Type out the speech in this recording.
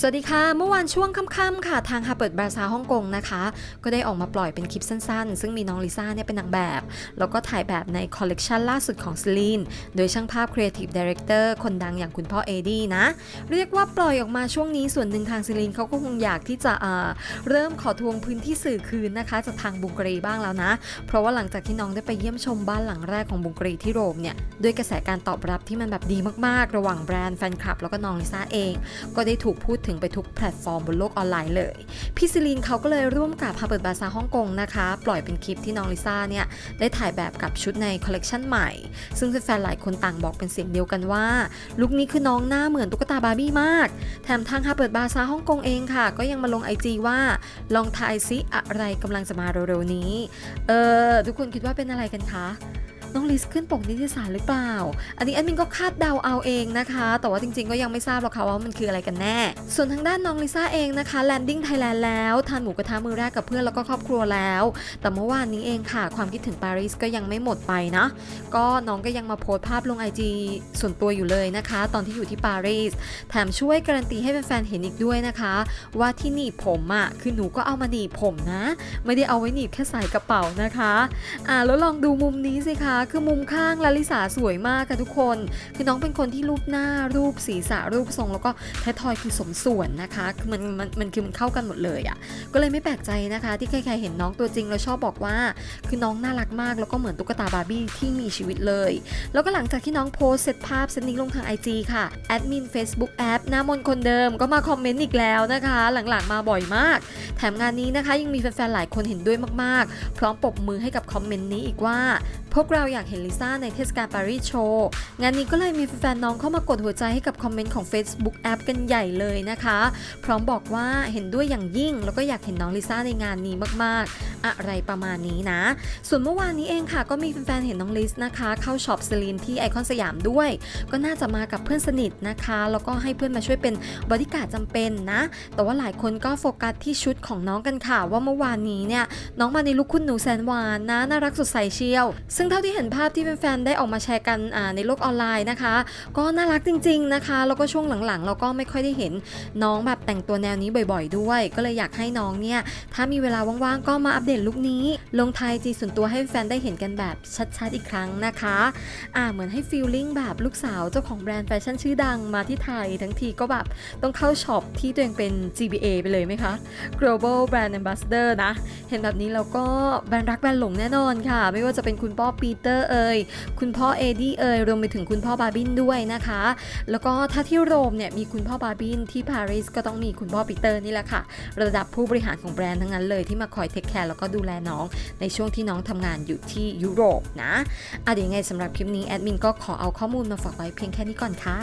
สวัสดีค่ะ เมื่อวานช่วงค่ำๆค่ะ ทางฮาเปิดบราซาฮ่องกงนะคะ ก็ได้ออกมาปล่อยเป็นคลิปสั้นๆ ซึ่งมีน้องลิซ่าเนี่ยเป็นนางแบบ แล้วก็ถ่ายแบบในคอลเลกชันล่าสุดของซ l ลีน โดยช่างภาพครีเอทีฟดีเรคเตอร์คนดังอย่างคุณพ่อเอดีนะ เรียกว่าปล่อยออกมาช่วงนี้ส่วนหนึ่งทางซ l ลีนเขาก็คงอยากที่จะเอ่อเริ่มขอทวงพื้นที่สื่อคืนนะคะจากทางบุงกรีบ้างแล้วนะ เพราะว่าหลังจากที่น้องได้ไปเยี่ยมชมบ้านหลังแรกของบุงกรีที่โรมเนี่ยด้วยกระแสการตอบรับที่มันแบบดีมากๆ ระหว่างแบรนด์แฟนคลับแล้วก็น้องลิซ่าเอง ก็ได้ถูกพูดถึงไปทุกแพลตฟอร์มบนโลกออนไลน์เลย พี่ซิลีนเขาก็เลยร่วมกับฮาเปิดบาซาฮ่องกงนะคะ ปล่อยเป็นคลิปที่น้องลิซ่าเนี่ยได้ถ่ายแบบกับชุดในคอลเลกชันใหม่ ซึ่งแฟนๆหลายคนต่างบอกเป็นเสียงเดียวกันว่า ลุคนี้คือน้องหน้าเหมือนตุ๊กตาบาร์บี้มาก แถมทางฮาเปิดบาซาฮ่องกงเองค่ะ ก็ยังมาลงไอจีว่า ลองทายซิอะไรกำลังจะมาเร็วๆนี้ เออทุกคนคิดว่าเป็นอะไรกันคะ น้องลิสขึ้นปกนิตยสารหรือเปล่า อันนี้แอดมินก็คาดเดาเอาเองนะคะ แต่ว่าจริงๆก็ยังไม่ทราบหรอกค่ะว่ามันคืออะไรกันแน่ ส่วนทางด้านน้องลิซ่าเองนะคะแลนดิ้งไทยแลนด์แล้วทานหมูกระทะมือแรกกับเพื่อนแล้วก็ครอบครัวแล้ว แต่เมื่อวานนี้เองค่ะ ความคิดถึงปารีสก็ยังไม่หมดไปนะ ก็น้องก็ยังมาโพสต์ภาพลงไอจีส่วนตัวอยู่เลยนะคะ ตอนที่อยู่ที่ปารีสแถมช่วยการันตีให้แฟนๆเห็นอีกด้วยนะคะ ว่าที่หนีบผมอะ่ะคือหนูก็เอามาหนีบผมนะ ไม่ได้เอาไว้หนีบแค่ใส่กระเป๋านะคะอ่าแล้วลองดูมุมนี้สิคะคือมุมข้างลลิสาสวยมากค่ะทุกคน คือน้องเป็นคนที่รูปหน้ารูปศีรษะรูปทรง แล้วก็แททอยคือสมส่วนนะคะคือมันมันมันคือมันเข้ากันหมดเลยอะ่ะก็เลยไม่แปลกใจนะคะ ที่ใครๆเห็นน้องตัวจริงแล้วชอบบอกว่า คือน้องน่ารักมากแล้วก็เหมือนตุ๊กตาบาร์บี้ที่มีชีวิตเลย แล้วก็หลังจากที่น้องโพสต์เซตภาพเซตนี้ลงทาง IG ค่ะแอดมิน Facebook แอปหน้ามนต์คนเดิมก็มาคอมเมนต์อีกแล้วนะคะ หลังๆมาบ่อยมาก แถมงานนี้นะคะยังมีแฟนๆหลายคนเห็นด้วยมากๆ พร้อมปรบมือให้กับคอมเมนต์นี้อีกว่า พวกเราอยากเห็นลิซ่าในเทศกาลปารีสโชว์งานนี้ก็เลยมีแฟนๆน้องเข้ามากดหัวใจให้กับคอมเมนต์ของ Facebook แอปกันใหญ่เลยนะคะ พร้อมบอกว่าเห็นด้วยอย่างยิ่ง แล้วก็อยากเห็นน้องลิซ่าในงานนี้มากๆ อะไรประมาณนี้นะ ส่วนเมื่อวานนี้เองค่ะ ก็มีแฟนๆเห็นน้องลิสนะคะ เข้าช็อปสลีนที่ไอคอนสยามด้วย ก็น่าจะมากับเพื่อนสนิทนะคะ แล้วก็ให้เพื่อนมาช่วยเป็นบริการดจำเป็นนะ แต่ว่าหลายคนก็โฟกัสที่ชุดของน้องกันค่ะ ว่าเมื่อวานนี้เนี่ยน้องมาในลุคคุณหนูแสนหวานนะน่ารักสดใสเชียว ซึ่งเท่าที่เห็นภาพที่แฟนๆได้ออกมาแชร์กันในโลกออนไลน์นะคะ ก็น่ารักจริง ๆนะคะ แล้วก็ช่วงหลังๆ เราก็ไม่ค่อยได้เห็นน้องแบบแต่งตัวแนวนี้บ่อย ๆ ด้วย ก็เลยอยากให้น้องเนี่ยถ้ามีเวลาว่างๆก็มาอัปเดตลุคนี้ ลงไทยจีส่วนตัวให้แฟนได้เห็นกันแบบชัดๆอีกครั้งนะคะ อ่าเหมือนให้ฟีลลิ่งแบบลูกสาวเจ้าของแบรนด์แฟชั่นชื่อดังมาที่ไทย ทั้งทีก็แบบต้องเข้าช็อปที่ตัวเองเป็น GBA ไปเลยไหมคะ Global Brand Ambassador นะ เห็นแบบนี้แล้วก็แบรนด์รักแบรนด์หลงแน่นอนค่ะ ไม่ว่าจะเป็นคุณพ่อปีเตอร์เอ่ยคุณพ่อเอดี้เอ่ยรวมไปถึงคุณพ่อบาร์บินด้วยนะคะ แล้วก็ถ้าที่โรมเนี่ยมีคุณพ่อบาร์บินที่ปารีสก็ต้องมีคุณพ่อปีเตอร์นี่แหละค่ะ ระดับผู้บริหารของแบรนด์ทั้งนั้นเลยที่มาคอยเทคแคร์แล้วก็ดูแลน้องในช่วงที่น้องทำงานอยู่ที่ยุโรปนะอะเดี๋ยวยังไงสำหรับคลิปนี้แอดมินก็ขอเอาข้อมูลมาฝากไว้เพียงแค่นี้ก่อนค่ะ